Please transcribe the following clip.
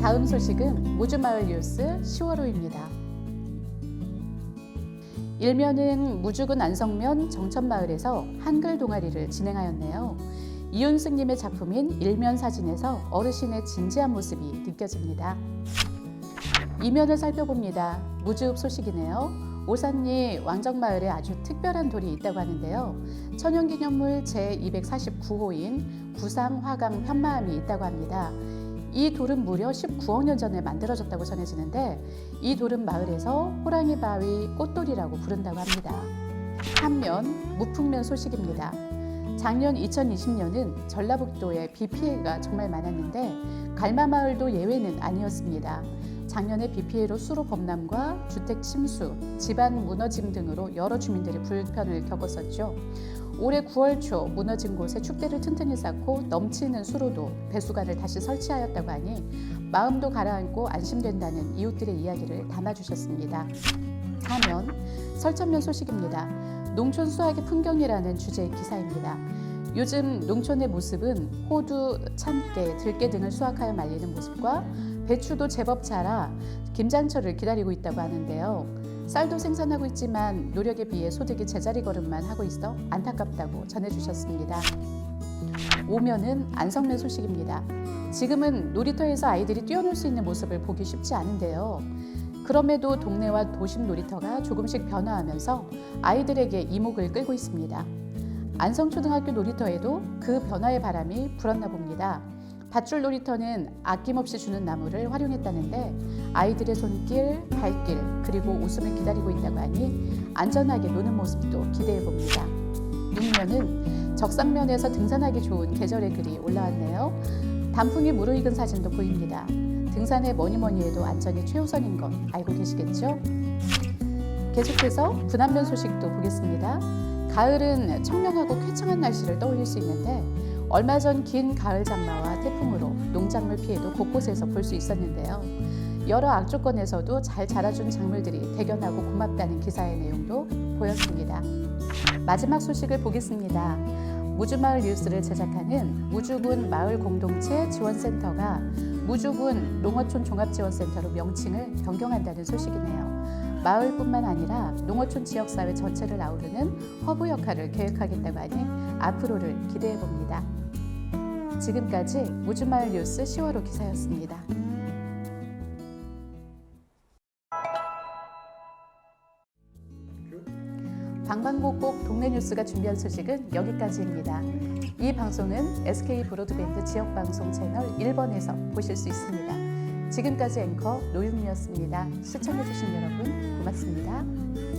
다음 소식은 무주마을 뉴스 10월호입니다. 일면은 무주군 안성면 정천마을에서 한글 동아리를 진행하였네요. 이윤승님의 작품인 일면 사진에서 어르신의 진지한 모습이 느껴집니다. 이면을 살펴봅니다. 무주읍 소식이네요. 오산리 왕정마을에 아주 특별한 돌이 있다고 하는데요. 천연기념물 제249호인 구상화강 편마암이 있다고 합니다. 이 돌은 무려 19억 년 전에 만들어졌다고 전해지는데 이 돌은 마을에서 호랑이 바위 꽃돌이라고 부른다고 합니다. 한면 무풍면 소식입니다. 작년 2020년은 전라북도에 비 피해가 정말 많았는데 갈마마을도 예외는 아니었습니다. 작년에 비 피해로 수로 범람과 주택 침수, 집안 무너짐 등으로 여러 주민들이 불편을 겪었었죠. 올해 9월 초 무너진 곳에 축대를 튼튼히 쌓고 넘치는 수로도 배수관을 다시 설치하였다고 하니 마음도 가라앉고 안심된다는 이웃들의 이야기를 담아주셨습니다. 하면 설천면 소식입니다. 농촌 수확의 풍경이라는 주제의 기사입니다. 요즘 농촌의 모습은 호두, 참깨, 들깨 등을 수확하여 말리는 모습과 배추도 제법 자라 김장철을 기다리고 있다고 하는데요. 쌀도 생산하고 있지만 노력에 비해 소득이 제자리 걸음만 하고 있어 안타깝다고 전해주셨습니다. 오면은 안성면 소식입니다. 지금은 놀이터에서 아이들이 뛰어놀 수 있는 모습을 보기 쉽지 않은데요. 그럼에도 동네와 도심 놀이터가 조금씩 변화하면서 아이들에게 이목을 끌고 있습니다. 안성초등학교 놀이터에도 그 변화의 바람이 불었나 봅니다. 밧줄 놀이터는 아낌없이 주는 나무를 활용했다는데 아이들의 손길, 발길, 그리고 웃음을 기다리고 있다고 하니 안전하게 노는 모습도 기대해 봅니다. 육면은 적상면에서 등산하기 좋은 계절의 글이 올라왔네요. 단풍이 무르익은 사진도 보입니다. 등산에 뭐니 뭐니 해도 안전이 최우선인 것 알고 계시겠죠? 계속해서 분안면 소식도 보겠습니다. 가을은 청명하고 쾌청한 날씨를 떠올릴 수 있는데 얼마 전 긴 가을 장마와 태풍으로 농작물 피해도 곳곳에서 볼 수 있었는데요. 여러 악조건에서도 잘 자라준 작물들이 대견하고 고맙다는 기사의 내용도 보였습니다. 마지막 소식을 보겠습니다. 무주마을 뉴스를 제작하는 무주군 마을 공동체 지원센터가 무주군 농어촌 종합지원센터로 명칭을 변경한다는 소식이네요. 마을뿐만 아니라 농어촌 지역사회 전체를 아우르는 허브 역할을 계획하겠다고 하니 앞으로를 기대해 봅니다. 지금까지 무주마을 뉴스 10월호 기사였습니다. 방방곡곡 동네 뉴스가 준비한 소식은 여기까지입니다. 이 방송은 SK 브로드밴드 지역 방송 채널 1번에서 보실 수 있습니다. 지금까지 앵커 노윤미였습니다. 시청해주신 여러분 고맙습니다.